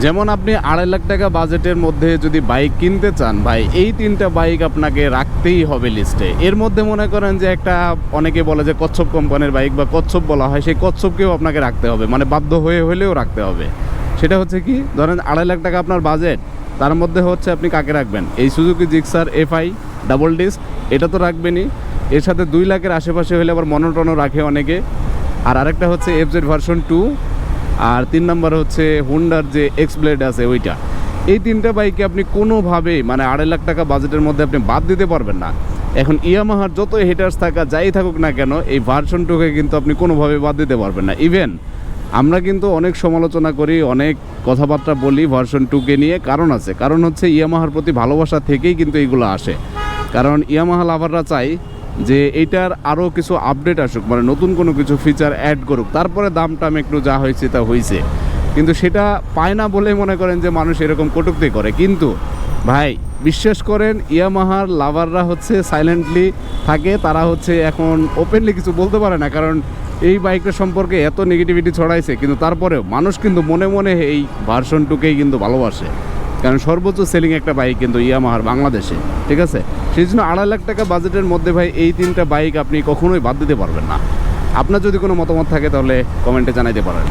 যেমন আপনি আড়াই লাখ টাকা বাজেটের মধ্যে যদি বাইক কিনতে চান, ভাই, এই তিনটা বাইক আপনাকে রাখতেই হবে লিস্টে এর মধ্যে মনে করেন যে একটা অনেকে বলে যে কচ্ছপ কোম্পানির বাইক বা কচ্ছপ বলা হয়, সেই কচ্ছপকেও আপনাকে রাখতে হবে মানে বাধ্য হয়ে হলেও রাখতে হবে। সেটা হচ্ছে কি, ধরেন আড়াই লাখ টাকা আপনার বাজেট তার মধ্যে হচ্ছে আপনি কাকে রাখবেন? এই Suzuki Gixxer FI double disc এটা তো রাখবেনই। এর সাথে দুই লাখের আশেপাশে হলে আবার মনোটনও রাখে অনেকে। আর আরেকটা হচ্ছে এফজেড ভার্সন টু আর তিন নম্বর হচ্ছে হুন্ডার যে এক্স ব্লেড আছে ওইটা। এই তিনটা বাইকে আপনি কোনোভাবেই মানে আড়াই লাখ টাকা বাজেটের মধ্যে আপনি বাদ দিতে পারবেন না। এখন ইয়ামাহার যত হিটার্স থাকা, যাই থাকুক না কেন, এই ভার্সন টুকে কিন্তু আপনি কোনোভাবে বাদ দিতে পারবেন না। ইভেন আমরা কিন্তু অনেক সমালোচনা করি, অনেক কথাবার্তা বলি ভার্সন টুকে নিয়ে। কারণ আছে, কারণ হচ্ছে ইয়ামাহার প্রতি ভালোবাসা থেকেই কিন্তু এইগুলো আসে। কারণ ইয়ামাহা লাভাররা চাই যে এইটার আরও কিছু আপডেট আসুক মানে নতুন কোনো কিছু ফিচার অ্যাড করুক, তারপরে দাম টাম একটু যা হয়েছে তা হয়েছে। কিন্তু সেটা পায় না বলে মনে করেন যে মানুষ এরকম কটুক্তি করে। কিন্তু ভাই, বিশ্বাস করেন, ইয়ামাহার লাভাররা হচ্ছে সাইলেন্টলি থাকে, তারা হচ্ছে এখন ওপেনলি কিছু বলতে পারে না, কারণ এই বাইকটা সম্পর্কে এত নেগেটিভিটি ছড়াইছে, কিন্তু তারপরেও মানুষ কিন্তু মনে মনে এই ভার্সন টুকেই কিন্তু ভালোবাসে। কারণ সর্বোচ্চ সেলিং একটা বাইক কিন্তু ইয়ামাহার বাংলাদেশে, ঠিক আছে? সেই জন্য আড়াই লাখ টাকা বাজেটের মধ্যে ভাই এই তিনটা বাইক আপনি কখনোই বাদ দিতে পারবেন না। আপনার যদি কোনো মতামত থাকে তাহলে কমেন্টে জানাইতে পারেন।